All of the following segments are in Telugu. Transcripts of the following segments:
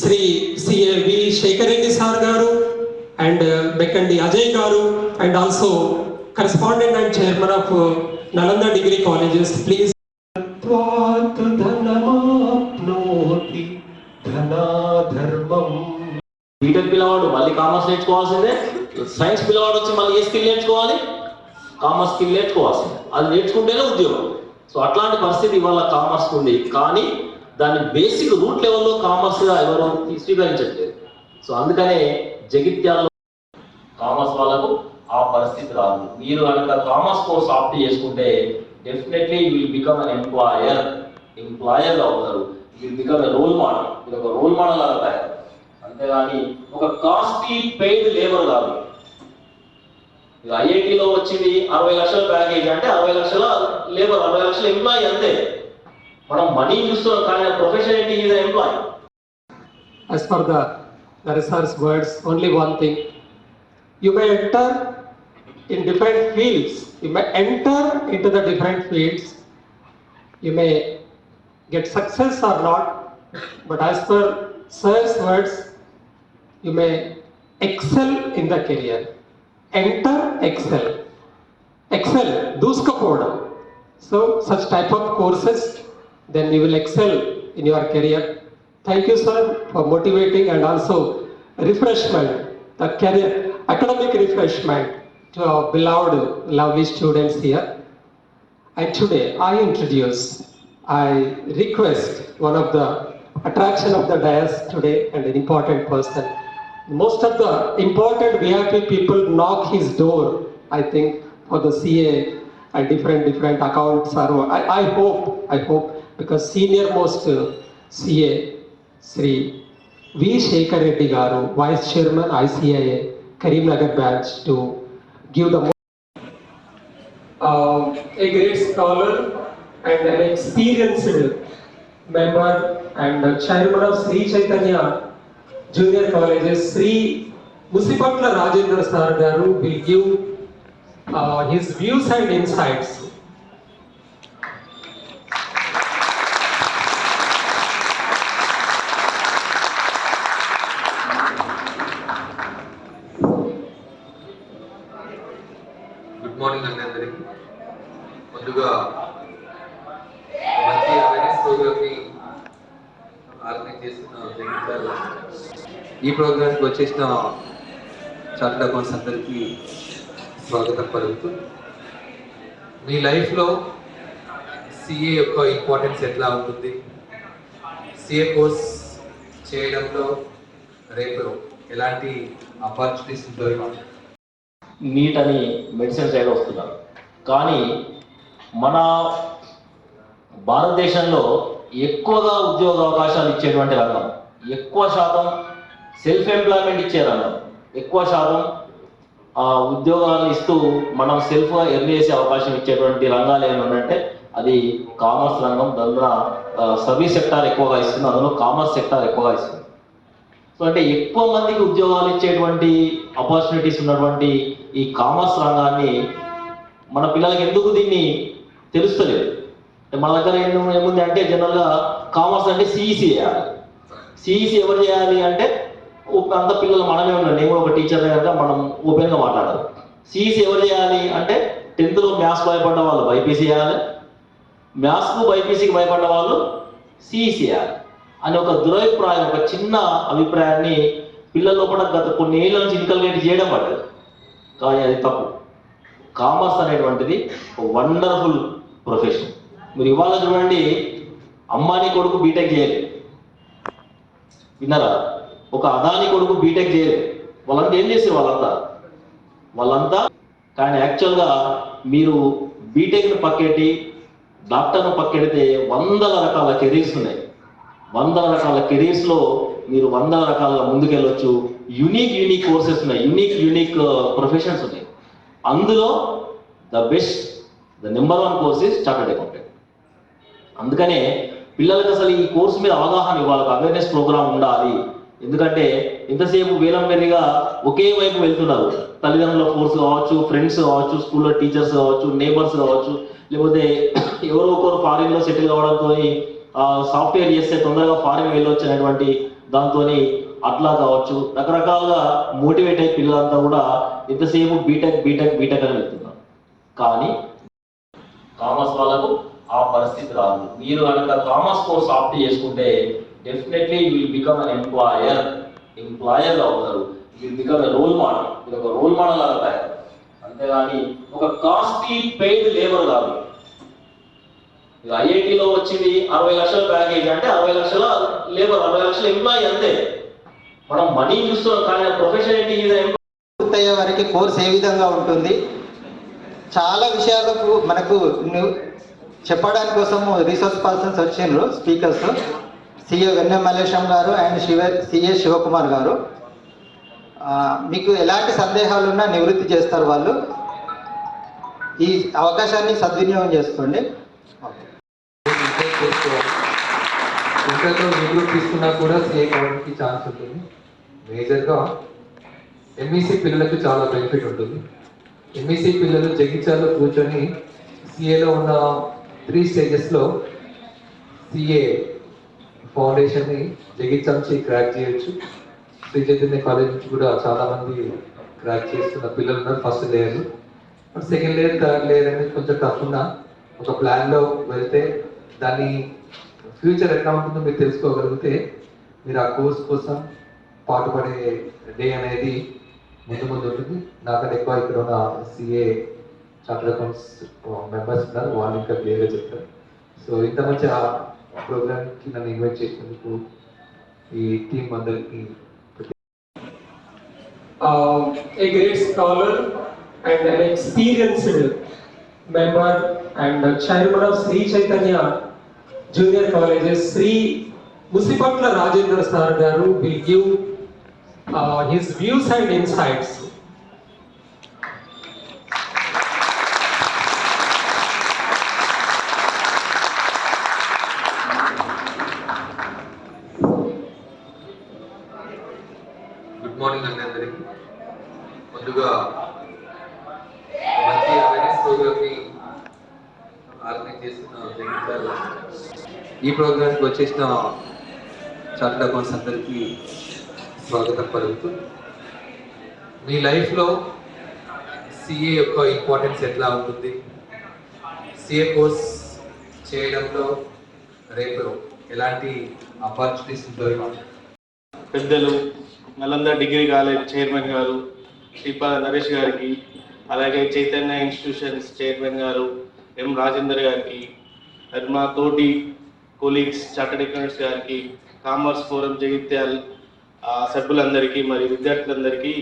Shri CA V Shekhar Reddy sir garu and Bekkandi Ajay garu and also correspondent and chairman of Nalanda degree colleges please BTech పిల్లవాడు మళ్ళీ కామర్స్ నేర్చుకోవాల్సిందే. సైన్స్ పిల్లవాడు వచ్చి మళ్ళీ ఏ స్కిల్ నేర్చుకోవాలి? కామర్స్ స్కిల్ నేర్చుకోవాల్సిందే. అది నేర్చుకుంటేనే ఉద్యోగం. సో అట్లాంటి పరిస్థితి ఇవాళ కామర్స్ ఉంది. కానీ దాని బేసిక్ రూట్ లెవెల్లో కామర్స్గా ఎవరు స్వీకరించట్లేదు. సో అందుకనే జగిత్యాలలో కామర్స్ వాళ్ళకు ఆ పరిస్థితి రాదు. మీరు కనుక కామర్స్ కోర్స్ ఆప్ట్ చేసుకుంటే definitely you will become an employer employer అవుతారు. Will become a role model మీరు ఒక రోల్ మోడల్ లాగా తయారు అంతేగాని ఒక కాస్ట్లీ పెయిడ్ లేబర్ కాదు. ఇక ఐఐటిలో వచ్చింది అరవై లక్షల ప్యాకేజ్ అంటే అరవై లక్షల లేబర్ అరవై లక్షల ఎంప్లాయీ అంతే. మనం మనీ చూస్తున్నాం కానీ ప్రొఫెషన్ ఏంటి is employee as per the the research words only one thing you may enter in different fields you may enter into the different fields you may get success or not but as per sir's words you may excel in the career enter excel excel దూసుకపోవడం so such type of courses then you will excel in your career Thank you, sir, for motivating and also refreshment, the career, academic refreshment to our beloved, lovely students here. And today I introduce, I request one of the attraction of the dais today and an important person. Most of the important VIP people knock his door, I think, for the CA and different, different accounts are, I, I hope, I hope, because senior most uh, CA Shri వి శేఖర్ రెడ్డి గారు vice chairman ICIA Karimnagar branch to give the a great scholar and an experienced member and chairman of Sri Chaitanya Junior Colleges, Sri Musipatla Rajendra Sir Garu will give uh, his views and insights. Morning అండి అందరికి. ముందుగా మంచి అవేర్నెస్ ప్రోగ్రామ్ని ఆర్గనైజ్ చేస్తున్న ఈ ఈ ప్రోగ్రామ్కి వచ్చేసిన చార్టెడ్ అకౌంట్స్ అందరికీ స్వాగతం పలుకుతూ. మీ లైఫ్లో సిఏ యొక్క ఇంపార్టెన్స్ ఎట్లా ఉంటుంది? సిఏ కోర్స్ చేయడంలో రేపు ఎలాంటి ఆపర్చునిటీస్ ఉంటాయో? నీట్ అని మెడిసిన్ సైడ్ వస్తున్నారు. కానీ మన భారతదేశంలో ఎక్కువగా ఉద్యోగ అవకాశాలు ఇచ్చేటువంటి రంగం ఎక్కువ శాతం సెల్ఫ్ ఎంప్లాయ్మెంట్ ఇచ్చే రంగం ఎక్కువ శాతం ఆ, ఉద్యోగాలు ఇస్తూ మనం సెల్ఫ్గా ఎర్న్ చేసే అవకాశం ఇచ్చేటువంటి రంగాలు ఏమంటే అది కామర్స్ రంగం దానిలో సర్వీస్ సెక్టార్ ఎక్కువగా ఇస్తుంది అందులో కామర్స్ సెక్టార్ ఎక్కువగా ఇస్తుంది. సో అంటే ఎక్కువ మందికి ఉద్యోగాలు ఇచ్చేటువంటి ఆపర్చునిటీస్ ఉన్నటువంటి ఈ కామర్స్ రంగాన్ని మన పిల్లలకి ఎందుకు దీన్ని తెలుస్తలేదు? మన దగ్గర ఏముంది అంటే జనరల్గా కామర్స్ అంటే సిఈసి చేయాలి. సిఈసి ఎవరు చేయాలి అంటే అంత పిల్లలు మనమే ఉన్నాం నేను ఒక టీచర్ కనుక మనం ఓపెన్గా మాట్లాడాలి సిఈసి ఎవరు చేయాలి అంటే టెన్త్లో మ్యాథ్స్ భయపడ్డ వాళ్ళు బైపీసీ చేయాలి. మ్యాథ్స్కు బైపీసీకి భయపడ్డ వాళ్ళు సిఈసి చేయాలి. అని ఒక దురభిప్రాయం ఒక చిన్న అభిప్రాయాన్ని పిల్లల లోపల గత కొన్ని ఏళ్ళ నుంచి ఇన్కల్గేట్ చేయడం పడ్డది. కానీ అది తప్పు. కామర్స్ అనేటువంటిది ఒక వండర్ఫుల్ ప్రొఫెషన్. మీరు ఇవాళ చూడండి అమ్మాని కొడుకు బీటెక్ చేయలేదు. విన్నారా? ఒక అదాని కొడుకు బీటెక్ చేయలేదు. వాళ్ళంతా ఏం చేశారు వాళ్ళంతా? వాళ్ళంతా కానీ యాక్చువల్గా మీరు బీటెక్ని పక్కెట్టి డాక్టర్ను పక్కెడితే వందల రకాల కెరీర్స్ ఉన్నాయి. వందల రకాల కెరీర్స్లో మీరు వందల రకాల ముందుకెళ్ళొచ్చు. యునిక్ యూనిక్ కోర్సెస్ ఉన్నాయి. యునిక్ యూనిక్ ప్రొఫెషన్స్ ఉన్నాయి. అందులో the best the number one course is chartered accountant అందుకనే పిల్లలకు అసలు ఈ కోర్సు మీద అవగాహన ఇవ్వాలి. అవేర్నెస్ ప్రోగ్రామ్ ఉండాలి. ఎందుకంటే ఇంతసేపు వేలం వెర్రిగా ఒకే వైపు వెళ్తున్నారు. తల్లిదండ్రుల ఫోర్స్ కావచ్చు ఫ్రెండ్స్ కావచ్చు స్కూల్లో టీచర్స్ కావచ్చు నేబర్స్ కావచ్చు. లేకపోతే ఎవరో ఒకరు ఫారిన్లో సెటిల్ కావడంతో సాఫ్ట్వేర్ చేస్తే తొందరగా ఫారిన్ వెళ్ళొచ్చు అనేటువంటి దాంతో అట్లా కావచ్చు. రకరకాలుగా మోటివేట్ అయ్యే పిల్లలంతా కూడా ఎంతసేపు బీటెక్ బీటెక్ బీటెక్ అని వెళ్తున్నారు. కానీ కామర్స్ వాళ్ళకు ఆ పరిస్థితి రాదు. మీరు కనుక కామర్స్ కోర్స్ ఆప్ట్ చేసుకుంటే definitely will become an employer. Employer అవుతారు. Will become a role model. మీరు ఒక రోల్ మోడల్ లాగా తయారు అంతేగాని ఒక కాస్ట్లీ పెయిడ్ లేబర్ కాదు. ఐఐటిలో వచ్చింది అరవై లక్షల ప్యాకేజ్ అంటే అరవై లక్షల లేబర్ అరవై లక్షల ఎంప్లాయీ అంతే. మనం మనీ చూస్తున్నాం కానీ ప్రొఫెషన్ ఏంటి పూర్తయ్యే వరకు కోర్స్ ఏ విధంగా ఉంటుంది? చాలా విషయాలకు మనకు చెప్పడానికి కోసం రీసోర్స్ పర్సన్స్ వచ్చిండ్రు స్పీకర్స్ సిఏ వెన్నె మల్లేశం గారు అండ్ శివ సిఏ శివకుమార్ గారు. మీకు ఎలాంటి సందేహాలు ఉన్నా నివృత్తి చేస్తారు వాళ్ళు. ఈ అవకాశాన్ని సద్వినియోగం చేసుకోండి. ఇంటర్ చేసుకోవాలి ఇంటర్లో గ్రూప్ తీసుకున్నా కూడా సిఏ కావడానికి ఛాన్స్ ఉంటుంది. మేజర్గా ఎంఈసీ పిల్లలకు చాలా బెనిఫిట్ ఉంటుంది. ఎంఈసీ పిల్లలు జగించాలో కూర్చొని సిఏలో ఉన్న త్రీ స్టేజెస్లో సిఏ ఫౌండేషన్ని జగిత్యాల నుంచి క్రాక్ చేయొచ్చు. శ్రీ చైతన్య కాలేజ్ నుంచి కూడా చాలామంది క్రాక్ చేస్తున్న పిల్లలు ఉన్నారు first layer second layer third layer అనేది కొంచెం టఫ్ ఉన్న. ఒక ప్లాన్లో వెళ్తే దాని ఫ్యూచర్ ఎట్లా ఉంటుందో మీరు తెలుసుకోగలిగితే మీరు ఆ కోర్స్ కోసం పాటుపడే డే అనేది ముందు ముందు ఉంటుంది. నాకంటే ఎక్కువ ఇక్కడ ఉన్న సిఏ చార్టర్ అకౌంట్స్ మెంబర్స్ ఉన్నారు. వాళ్ళు ఇంకా క్లియర్గా చెప్తారు. సో ఇంత మంచి ఆ ప్రోగ్రామ్కి నన్ను ఇన్వైట్ చేసినందుకు ఈ టీం అందరికి uh, a great scholar and an experienced member and the chairman of Sri Chaitanya Junior Colleges, Sri Musipatla Rajendra Sir Garu will give uh, his views and insights. Good morning అండి అందరికి ముందుగా మంచి అవేర్నెస్ ప్రోగ్రామ్ని ఆర్గనైజ్ చేస్తున్న జగిత్యాల ఈ ప్రోగ్రామ్కి వచ్చేసిన చార్టెడ్ అకౌంట్స్ అందరికీ స్వాగతం పలుకుతూ మీ లైఫ్లో సిఏ యొక్క ఇంపార్టెన్స్ ఎట్లా ఉంటుంది? సిఏ కోర్స్ చేయడంలో రేపు ఎలాంటి ఆపర్చునిటీస్ ఉంటాయో? పెద్దలు నలంద డిగ్రీ కాలేజ్ చైర్మన్ గారు శ్రీపాద నరేష్ గారికి అలాగే చైతన్య ఇన్స్టిట్యూషన్స్ చైర్మన్ గారు ఎం రాజేందర్ గారికి మరి మా తోటి కొలీగ్స్ చార్టెడ్ అకౌంట్స్ గారికి కామర్స్ ఫోరం జగిత్యాల్ సభ్యులందరికీ మరి విద్యార్థులందరికీ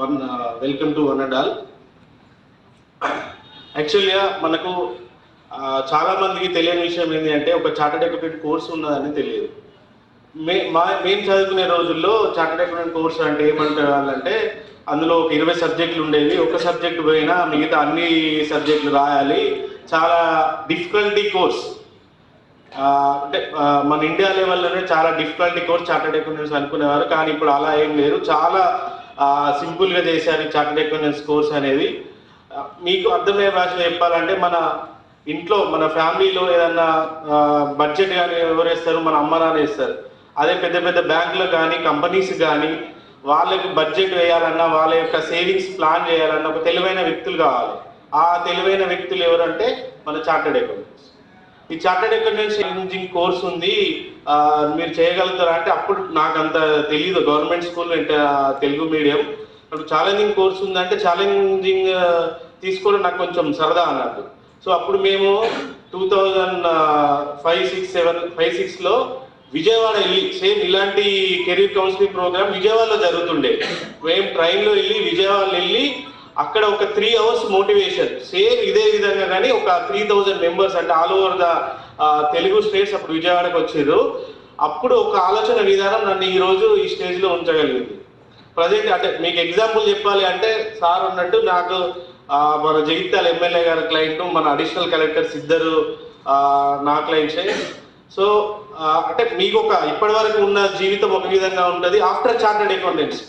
one welcome to one and all యాక్చువల్గా మనకు చాలామందికి తెలియని విషయం ఏంటి అంటే ఒక చార్టెడ్ అకౌంటెంట్ కోర్స్ ఉన్నదని తెలియదు. మే మా మేము చదువుకునే రోజుల్లో చార్టెడ్ అకౌంటెంట్ కోర్స్ అంటే ఏమంటారు వాళ్ళంటే అందులో ఒక ఇరవై సబ్జెక్టులు ఉండేవి. ఒక సబ్జెక్ట్ పోయినా మిగతా అన్ని సబ్జెక్టులు రాయాలి. చాలా డిఫికల్టీ కోర్స్ అంటే మన ఇండియా లెవెల్లోనే చాలా డిఫికల్టీ కోర్స్ చార్టెడ్ అకౌంటెంట్స్ అనుకునేవారు. కానీ ఇప్పుడు అలా ఏం లేదు. చాలా సింపుల్గా చేశారు చార్టెడ్ అకౌంటెంట్స్ కోర్స్ అనేది. మీకు అర్థమయ్యే భాషలో చెప్పాలంటే మన ఇంట్లో మన ఫ్యామిలీలో ఏదన్నా బడ్జెట్ కానీ ఎవరు వేస్తారు? మన అమ్మ నాన్న వేస్తారు. అదే పెద్ద పెద్ద బ్యాంకులు కానీ కంపెనీస్ కానీ వాళ్ళకి బడ్జెట్ వేయాలన్నా వాళ్ళ యొక్క సేవింగ్స్ ప్లాన్ చేయాలన్నా ఒక తెలివైన వ్యక్తులు కావాలి. ఆ తెలివైన వ్యక్తులు ఎవరంటే మన చార్టెడ్ అకౌంటెంట్స్ ఈ చార్టెడ్ అకౌంటెంట్స్ ఇంజనీరింగ్ కోర్స్ ఉంది. మీరు చేయగలుగుతారా అంటే అప్పుడు నాకు అంత తెలియదు గవర్నమెంట్ స్కూల్ అంటే తెలుగు మీడియం. అప్పుడు ఛాలెంజింగ్ కోర్స్ ఉందంటే ఛాలెంజింగ్ తీసుకోవడం నాకు కొంచెం సరదా అన్నట్టు సో అప్పుడు మేము two thousand five six seven five సిక్స్లో విజయవాడ వెళ్ళి సేమ్ ఇలాంటి కెరీర్ కౌన్సిలింగ్ ప్రోగ్రామ్ విజయవాడలో జరుగుతుండే. మేము ట్రైన్లో వెళ్ళి విజయవాడ వెళ్ళి అక్కడ ఒక త్రీ అవర్స్ మోటివేషన్ సేమ్ ఇదే విధంగా కానీ ఒక త్రీ థౌజండ్ మెంబర్స్ అంటే all over the Telugu states అప్పుడు విజయవాడకు వచ్చారు అప్పుడు ఒక ఆలోచన విధానం నన్ను ఈ రోజు ఈ స్టేజ్లో ఉంచగలిగింది. ప్రజెంట్ అంటే మీకు ఎగ్జాంపుల్ చెప్పాలి అంటే సార్ ఉన్నట్టు నాకు మన జగిత్యాల ఎమ్మెల్యే గారి క్లయింట్ మన అడిషనల్ కలెక్టర్స్ ఇద్దరు నా క్లయింట్సే సో అంటే మీకు ఒక ఇప్పటి వరకు ఉన్న జీవితం ఒక విధంగా ఉంటుంది. ఆఫ్టర్ చార్టెడ్ అకౌంటెంట్స్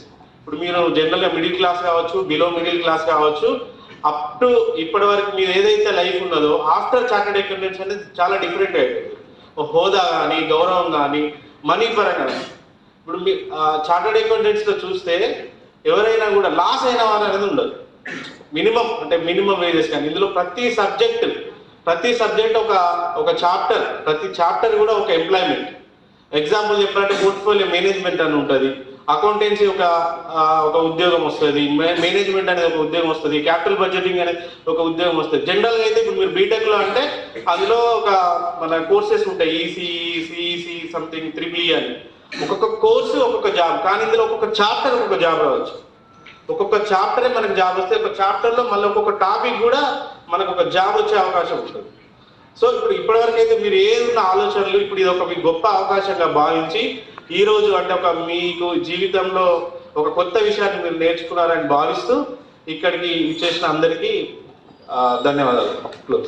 ఇప్పుడు మీరు జనరల్గా మిడిల్ క్లాస్ కావచ్చు బిలో మిడిల్ క్లాస్ కావచ్చు అప్ టు ఇప్పటి వరకు మీరు ఏదైతే లైఫ్ ఉన్నదో ఆఫ్టర్ చార్టెడ్ అకౌంటెంట్స్ అనేది చాలా డిఫరెంట్ అయిపోతుంది హోదా కానీ గౌరవం కానీ మనీ పరంగా ఇప్పుడు మీ చార్టర్డ్ అకౌంటెంట్స్లో చూస్తే ఎవరైనా కూడా లాస్ అయిన వారు అనేది ఉండదు. మినిమం అంటే మినిమం వేజెస్ కానీ ఇందులో ప్రతి సబ్జెక్ట్ ప్రతి సబ్జెక్ట్ ఒక ఒక చాప్టర్ ప్రతి చాప్టర్ కూడా ఒక ఎంప్లాయ్మెంట్ ఎగ్జాంపుల్ చెప్పాలంటే పోర్ట్ఫోలియో మేనేజ్మెంట్ అని ఉంటుంది. అకౌంటెన్సీ ఒక ఒక ఉద్యోగం వస్తుంది మేనేజ్మెంట్ అనేది ఒక ఉద్యోగం వస్తుంది క్యాపిటల్ బడ్జెటింగ్ అనేది ఒక ఉద్యోగం వస్తుంది. జనరల్గా అయితే ఇప్పుడు మీరు బీటెక్లో అంటే అందులో ఒక మన కోర్సెస్ ఉంటాయి E EC CEC something triple అని. ఒక్కొక్క కోర్సు ఒక్కొక్క జాబ్ కానీ ఇందులో ఒక్కొక్క చాప్టర్ ఒక్కొక్క జాబ్ రావచ్చు. ఒక్కొక్క చాప్టరే మనకు జాబ్ వస్తే ఒక చాప్టర్లో మళ్ళీ ఒక్కొక్క టాపిక్ కూడా మనకు ఒక జాబ్ వచ్చే అవకాశం ఉంటుంది. సో ఇప్పుడు ఇప్పటివరకు అయితే మీరు ఏదైనా ఆలోచనలు ఇప్పుడు ఇది ఒక గొప్ప అవకాశంగా భావించి ఈ రోజు అంటే ఒక మీకు జీవితంలో ఒక కొత్త విషయాన్ని మీరు నేర్చుకున్నారని భావిస్తూ ఇక్కడికి ఇచ్చేసిన అందరికీ ధన్యవాదాలు. క్లోజ్